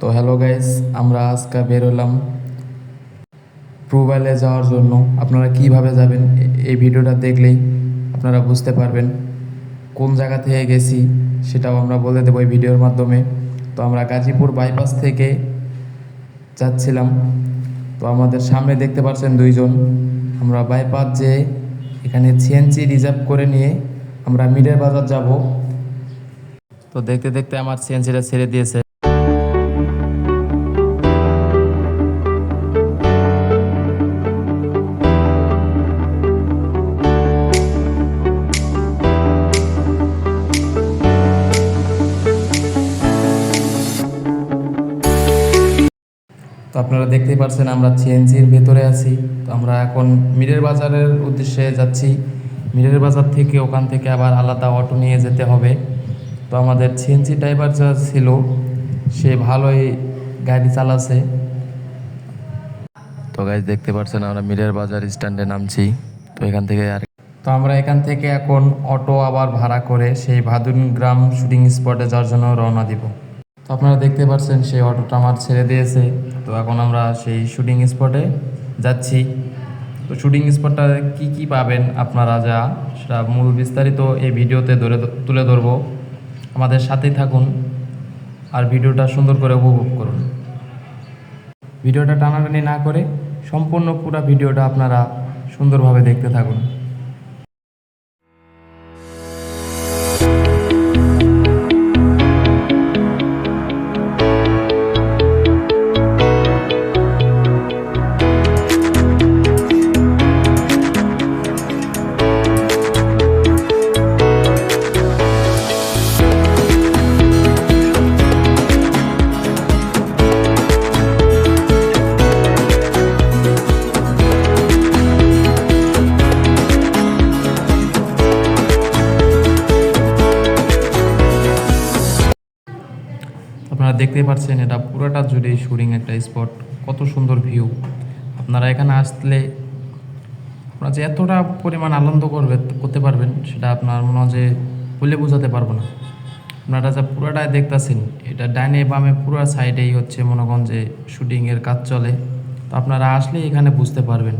তো hello guys আমরা আজকে বেরোলাম প্রোবাইলে যাওয়ার জন্য। আপনারা কীভাবে যাবেন এই ভিডিওটা দেখলেই আপনারা বুঝতে পারবেন। কোন জায়গা থেকে গেছি সেটাও আমরা বলে দেবো এই ভিডিওর মাধ্যমে। তো আমরা গাজীপুর বাইপাস থেকে যাচ্ছিলাম। তো আমাদের সামনে দেখতে পাচ্ছেন দুইজন। আমরা বাইপাস যে এখানে সিএনজি রিজার্ভ করে নিয়ে আমরা মিডের বাজার যাব। তো দেখতে দেখতে আমার সিএনজিটা ছেড়ে দিয়েছে। তো আপনারা দেখতেই পাচ্ছেন আমরা সিএনজির ভেতরে আছি। তো আমরা এখন মিরের বাজারের উদ্দেশ্যে যাচ্ছি। মিরের বাজার থেকে ওখান থেকে আবার আলাদা অটো নিয়ে যেতে হবে। তো আমাদের সিএনজি ড্রাইভার যা ছিল, সে ভালোই গাড়ি চালাছে। তো গাইজ দেখতে পাচ্ছেন আমরা মিরের বাজার স্ট্যান্ডে নামছি। তো এখান থেকে আর তো আমরা এখান থেকে এখন অটো আবার ভাড়া করে সেই ভাদুন গ্রাম শুটিং স্পটে যাওয়ার জন্য রওনা দিব। তো আপনারা দেখতে পাচ্ছেন সেই অটোটা আমার ছেড়ে দিয়েছে। তো এখন আমরা সেই শুটিং স্পটে যাচ্ছি। তো শুটিং স্পটটা কি কি পাবেন আপনারা যা, সেটা মূল বিস্তারিত এই ভিডিওতে ধরে তুলে ধরবো। আমাদের সাথেই থাকুন আর ভিডিওটা সুন্দর করে উপভোগ করুন। ভিডিওটা টানাটানি না করে সম্পূর্ণ পুরো ভিডিওটা আপনারা সুন্দরভাবে দেখতে থাকুন। আপনারা দেখতে পাচ্ছেন এটা পুরোটা জুড়ে শুটিং একটা স্পট কত সুন্দর ভিউ আপনারা এখানে আসলে আপনারা যে এতটা পরিমাণ আনন্দ করবে, করতে পারবেন, সেটা আপনার মনে হয় যে বলে বোঝাতে পারব না। আপনারা যা পুরোটাই দেখতেছেন, এটা ডাইনে বামে পুরো সাইডেই হচ্ছে মনে করেন যে শুটিংয়ের কাজ চলে। তো আপনারা আসলেই এখানে বুঝতে পারবেন।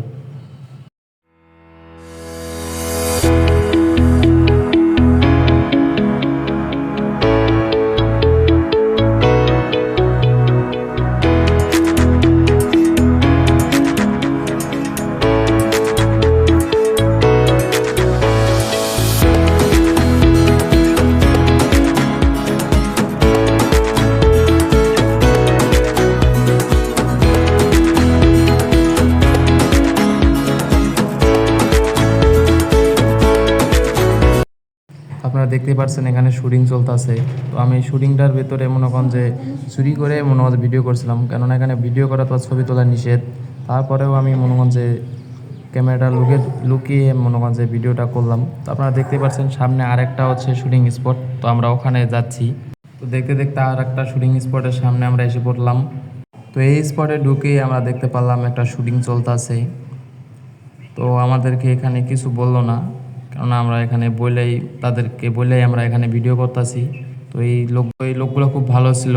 আপনারা দেখতে পাচ্ছেন এখানে শুটিং চলতেছে। তো আমি শুটিংটার ভেতরে মনে করেন যে চুরি করে মনে হয় ভিডিও করছিলাম। কেননা এখানে ভিডিও করা তো ছবি তোলা নিষেধ। তারপরেও আমি মনে করেন যে ক্যামেরাটা লুকে, লুকিয়ে মনে করেন যে ভিডিওটা করলাম। তো আপনারা দেখতে পাচ্ছেন সামনে আরেকটা হচ্ছে শুটিং স্পট। তো আমরা ওখানে যাচ্ছি। তো দেখতে দেখতে আর একটা শুটিং স্পটের সামনে আমরা এসে পড়লাম। তো এই স্পটে ঢুকেই আমরা দেখতে পারলাম একটা শুটিং চলতেছে। তো আমাদেরকে এখানে কিছু বলল না। কেননা আমরা এখানে বলেই তাদেরকে বলেই আমরা এখানে ভিডিও করতেছি। তো এই লোক এই লোকগুলো খুব ভালো ছিল।